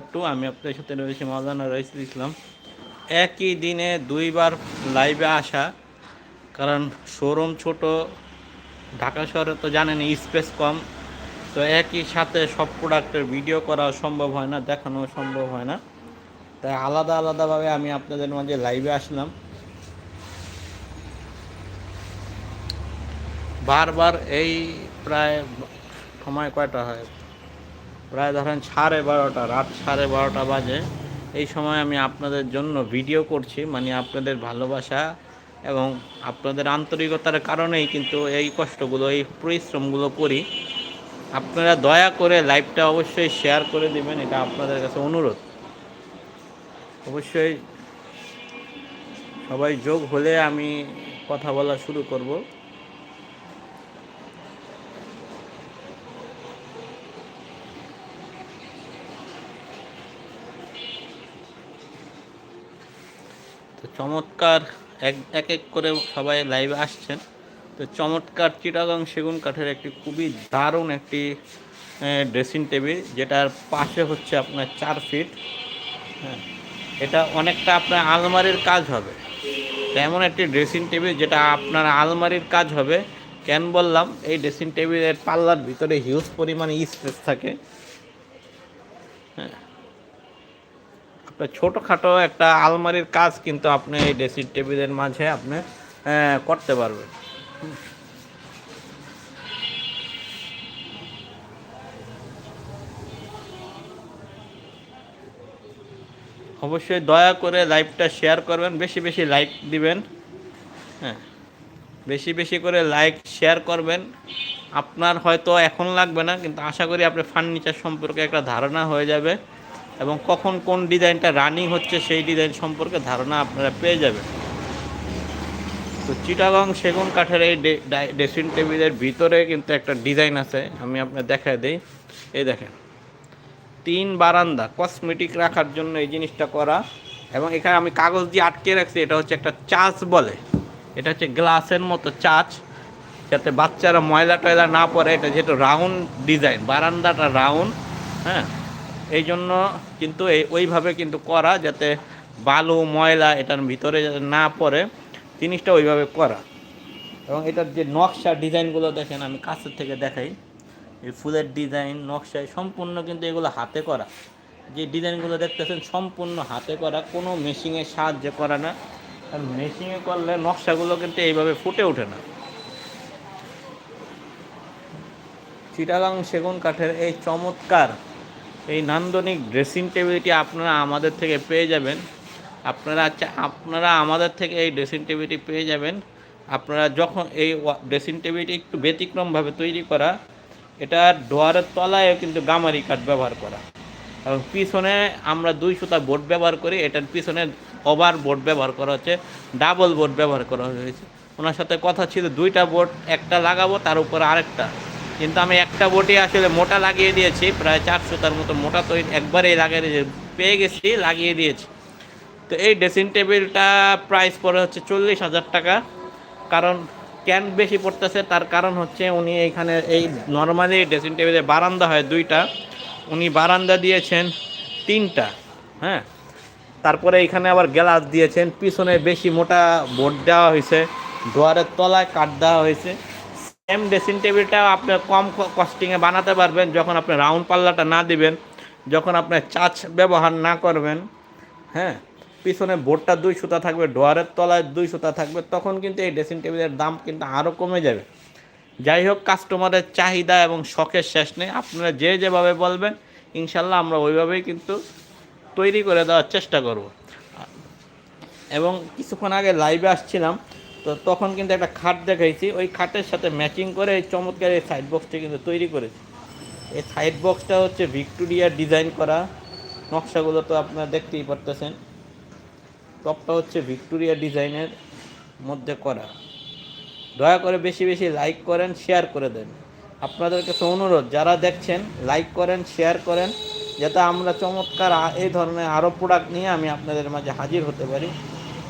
একটু, আমি আপনাদের সাথে রয়েছি মাওলানা রইসুল ইসলাম। একই দিনে দুইবার লাইভে আসা, কারণ শোরুম ছোট, ঢাকা শহরে তো জানেন স্পেস কম, তো একই সাথে সব প্রোডাক্টের ভিডিও করা সম্ভব হয় না দেখানো সম্ভব হয় না। তাই আলাদা আলাদাভাবে আমি আপনাদের মাঝে লাইভে আসলাম। বারবার এই প্রায় সময় কয়টা হয়? প্রায় ধরেন সাড়ে বারোটা, রাত সাড়ে বারোটা বাজে। এই সময় আমি আপনাদের জন্য ভিডিও করছি মানে আপনাদের ভালোবাসা এবং আপনাদের আন্তরিকতার কারণেই কিন্তু এই কষ্টগুলো, এই পরিশ্রমগুলো করি। আপনারা দয়া করে লাইভটা অবশ্যই শেয়ার করে দিবেন, এটা আপনাদের কাছে অনুরোধ। অবশ্যই সবাই যোগ হলে আমি কথা বলা শুরু করব। তো চমৎকার এক এক এক করে সবাই লাইভে আসছেন। তো চমৎকার চিটাগাং সেগুন কাঠের একটি খুবই দারুণ একটি ড্রেসিং টেবিল যেটার পাশে হচ্ছে আপনার চার ফিট হ্যাঁ এটা অনেকটা আপনার আলমারির কাজ হবে। এমন একটি ড্রেসিং টেবিল যেটা আপনার আলমারির কাজ হবে। কেন বললাম, এই ড্রেসিং টেবিলের পাল্লার ভিতরে হিউজ পরিমাণে স্পেস থাকে। আপনার ছোটোখাটো একটা আলমারির কাজ কিন্তু আপনি এই ড্রেসিং টেবিলের মাঝে আপনি করতে পারবেন। অবশ্যই দয়া করে লাইভটা শেয়ার করবেন, বেশি বেশি লাইক দিবেন হ্যাঁ বেশি বেশি করে লাইক শেয়ার করবেন। আপনার হয়তো এখন লাগবে না, কিন্তু আশা করি আপনার ফার্নিচার সম্পর্কে একটা ধারণা হয়ে যাবে। এবং কখন কোন ডিজাইনটা রানিং হচ্ছে সেই ডিজাইন সম্পর্কে ধারণা আপনারা পেয়ে যাবেন। তো চিটাগং সেগুন কাঠের এই ড্রেসিং টেবিলের ভিতরে কিন্তু একটা ডিজাইন আছে, আমি আপনার দেখায় দিই। এই দেখেন, তিন বারান্দা কসমেটিক রাখার জন্য এই জিনিসটা করা এবং এখানে আমি কাগজ দিয়ে আটকে রাখছি, এটা হচ্ছে একটা চাচ বলে। এটা হচ্ছে গ্লাসের মতো চাচ যাতে বাচ্চারা ময়লা টয়লা না পড়ে এটা যেহেতু রাউন্ড ডিজাইন, বারান্দাটা রাউন্ড হ্যাঁ? এই জন্য কিন্তু এই ওইভাবে কিন্তু করা যাতে বালু, ময়লা এটার ভিতরে না পড়ে, জিনিসটা ওইভাবে করা। এবং এটার যে নকশা ডিজাইনগুলো দেখেন, আমি কাছের থেকে দেখাই। এই ফুলের ডিজাইন নকশায় সম্পূর্ণ কিন্তু এগুলো হাতে করা। যে ডিজাইনগুলো দেখতেছেন, সম্পূর্ণ হাতে করা, কোনো মেশিনের সাহায্যে করা না। কারণ মেশিনে করলে নকশাগুলো কিন্তু এইভাবে ফুটে ওঠে না। চিটাগাং সেগুন কাঠের এই চমৎকার এই নান্দনিক ড্রেসিং টেবিলটি আপনারা আমাদের থেকে পেয়ে যাবেন। আপনারা আপনারা আমাদের থেকে এই ড্রেসিং টেবিলটি পেয়ে যাবেন। আপনারা যখন এই ড্রেসিং টেবিলটি একটু ব্যতিক্রমভাবে তৈরি করা, এটা ডোয়ারের তলায়ও কিন্তু গামারি কাঠ ব্যবহার করা। এবং পিছনে আমরা দুই সুতা বোর্ড ব্যবহার করি, এটার পিছনে ওভার বোর্ড ব্যবহার করা হচ্ছে ডাবল বোর্ড ব্যবহার করা হয়েছে। ওনার সাথে কথা ছিল, দুইটা বোর্ড একটা লাগাবো, তার উপর আরেকটা। কিন্তু আমি একটা বোর্ডে আসলে মোটা লাগিয়ে দিয়েছি, প্রায় চার সুতার মতো মোটা তো একবারেই লাগিয়ে দিয়েছি, পেয়ে গেছি, লাগিয়ে দিয়েছি। তো এই ড্রেসিং টেবিলটা প্রাইস পড়ে হচ্ছে চল্লিশ হাজার টাকা। কারণ কেন বেশি পড়তেছে, তার কারণ হচ্ছে উনি এইখানে এই নর্মালি ড্রেসিং টেবিলে বারান্দা হয় দুইটা, উনি বারান্দা দিয়েছেন তিনটা হ্যাঁ। তারপরে এখানে আবার গ্লাস দিয়েছেন, পিছনে বেশি মোটা বোর্ড দেওয়া হয়েছে ডোয়ারের তলায় কাঠ দেওয়া হয়েছে। সেম ড্রেসিং টেবিলটাও আপনি কম কস্টিংয়ে বানাতে পারবেন, যখন আপনি রাউন্ড পাল্লাটা না দিবেন, যখন আপনি চাচ ব্যবহার না করবেন হ্যাঁ পিছনে বোর্ডটা দুই সুতা থাকবে, ডোয়ারের তলায় দুই সুতা থাকবে, তখন কিন্তু এই ড্রেসিং টেবিলের দাম কিন্তু আরও কমে যাবে। যাই হোক কাস্টমারের চাহিদা এবং শখের শেষ নেই। আপনারা যে যেভাবে বলবেন ইনশাল্লাহ আমরা ওইভাবেই কিন্তু তৈরি করে দেওয়ার চেষ্টা করব। এবং কিছুক্ষণ আগে লাইভে আসছিলাম তো তখন কিন্তু একটা খাট দেখাইছি। ওই খাটের সাথে ম্যাচিং করে এই চমৎকার এই সাইড বক্সটা কিন্তু তৈরি করেছি। এই সাইড বক্সটা হচ্ছে ভিক্টোরিয়া ডিজাইন করা। নকশাগুলো তো আপনারা দেখতেই পারতেছেন। টপটা হচ্ছে ভিক্টোরিয়া ডিজাইনের মধ্যে করা। দয়া করে বেশি বেশি লাইক করেন, শেয়ার করে দেন। আপনাদের কাছে অনুরোধ, যারা দেখছেন, লাইক করেন, শেয়ার করেন, যাতে আমরা চমৎকার এই ধরনের আরও প্রোডাক্ট নিয়ে আমি আপনাদের মাঝে হাজির হতে পারি।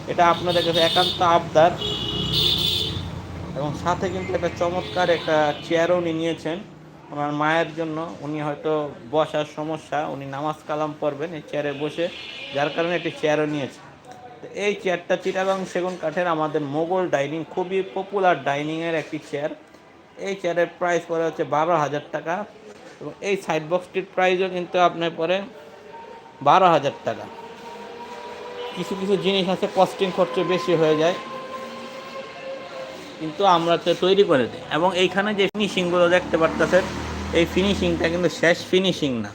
এটা আপনাদের কাছে একান্ত আবদার। এবং সাথে কিন্তু একটা চমৎকার একটা চেয়ারও উনি নিয়েছেন। ওনার মায়ের জন্য। উনি হয়তো বসার সমস্যা, উনি নামাজ কালাম পড়বেন এই চেয়ারে বসে। যার কারণে একটি চেয়ারও নিয়েছে। এই চেয়ারটা চিটাগাং সেগুন কাঠের আমাদের মোগল ডাইনিং, খুবই পপুলার ডাইনিংয়ের একটি চেয়ার এই চেয়ারের প্রাইস পড়ে হচ্ছে বারো হাজার টাকা। এবং এই সাইড বক্সটির প্রাইসও কিন্তু আপনার পরে বারো হাজার টাকা। কিছু কিছু জিনিস আছে কস্টিং খরচ বেশি হয়ে যায়। কিন্তু আমরা তো তৈরি করে দিই। এবং এইখানে যে ফিনিশিংগুলো দেখতে পারতেছেন, এই ফিনিশিংটা কিন্তু শেষ ফিনিশিং না।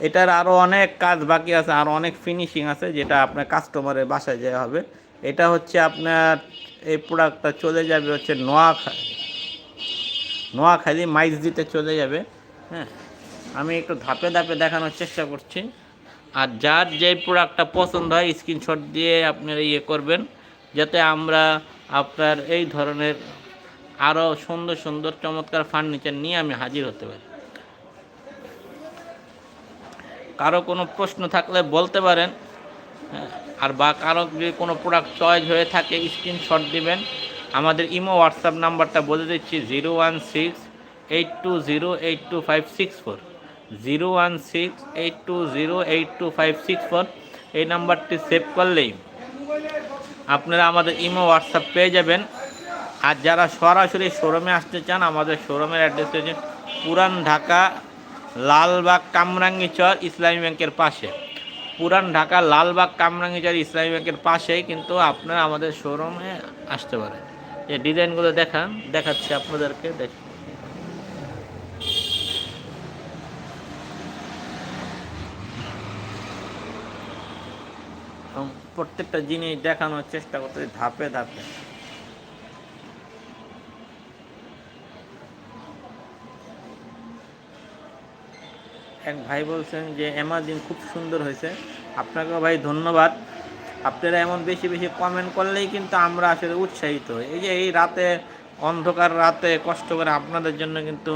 এটার আরও অনেক কাজ বাকি আছে আরও অনেক ফিনিশিং আছে, যেটা আপনার কাস্টমারের বাসায় যাওয়া হবে। এটা হচ্ছে আপনার, এই প্রোডাক্টটা চলে যাবে হচ্ছে নোয়াখালী। নোয়াখালী মাইজ দিতে চলে যাবে হ্যাঁ। আমি একটু ধাপে ধাপে দেখানোর চেষ্টা করছি। আর যার যে প্রোডাক্টটা পছন্দ হয় স্ক্রিনশট দিয়ে আপনারা ইয়ে করবেন যাতে আমরা আপনার এই ধরনের আরও সুন্দর সুন্দর চমৎকার ফার্নিচার নিয়ে আমি হাজির হতে পারি। কারও কোনো প্রশ্ন থাকলে বলতে পারেন হ্যাঁ, আর বা কারও যদি কোনো প্রোডাক্ট চয়েস হয়ে থাকে স্ক্রিনশট দিবেন। আমাদের ইমো হোয়াটসঅ্যাপ নাম্বারটা বলে দিচ্ছি zero one six eight two zero eight two five six four zero one six eight two zero eight two five six four এই নাম্বারটি সেভ করলেই আপনারা আমাদের ইমো হোয়াটসঅ্যাপ পেয়ে যাবেন। আর যারা সরাসরি শোরুমে আসতে চান, আমাদের শোরুমের অ্যাড্রেস হচ্ছে পুরান ঢাকা, লালবাগ, কামরাঙ্গিচর, ইসলামী ব্যাংকের পাশে। পুরান ঢাকা, লালবাগ, কামরাঙ্গিচর, ইসলামী ব্যাংকের পাশেই কিন্তু আপনারা আমাদের শোরুমে আসতে পারেন। যে ডিজাইনগুলো দেখান, দেখাচ্ছি আপনাদেরকে, দেখ এবং প্রত্যেকটা জিনিস দেখানোর চেষ্টা করতে ধাপে ধাপে। এক ভাই বলছেন যে অ্যামাজিন খুব সুন্দর হয়েছে। আপনাকেও ভাই ধন্যবাদ। আপনারা এমন বেশি বেশি কমেন্ট করলেই কিন্তু আমরা আসলে উৎসাহিত হই। এই যে এই রাতে, অন্ধকার রাতে কষ্ট করে আপনাদের জন্য কিন্তু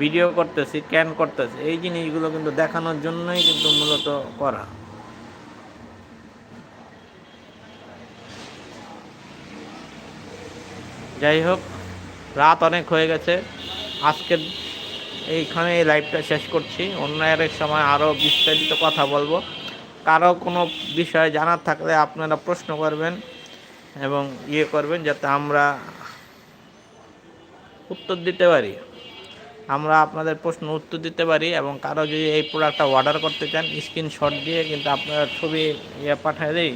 ভিডিও করতেছি ক্যান করতেছি। এই জিনিসগুলো কিন্তু দেখানোর জন্যই কিন্তু মূলত করা। যাই হোক, রাত অনেক হয়ে গেছে। আজকের এইখানে এই লাইভটা শেষ করছি। অন্য এক সময় আরও বিস্তারিত কথা বলব। কারও কোনো বিষয়ে জানার থাকলে আপনারা প্রশ্ন করবেন এবং ইয়ে করবেন যাতে আমরা উত্তর দিতে পারি। আমরা আপনাদের প্রশ্ন উত্তর দিতে পারি এবং কারও যদি এই প্রোডাক্টটা অর্ডার করতে চান স্ক্রিনশট দিয়ে কিন্তু আপনারা ছবি ইয়ে পাঠিয়ে দিই,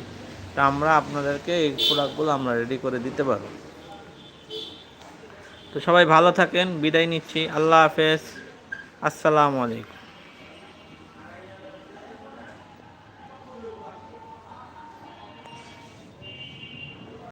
তা আমরা আপনাদেরকে এই প্রোডাক্টগুলো আমরা রেডি করে দিতে পারব। তো সবাই ভালো থাকেন বিদায় নিচ্ছি। আল্লাহ হাফেজ। আসসালামু আলাইকুম।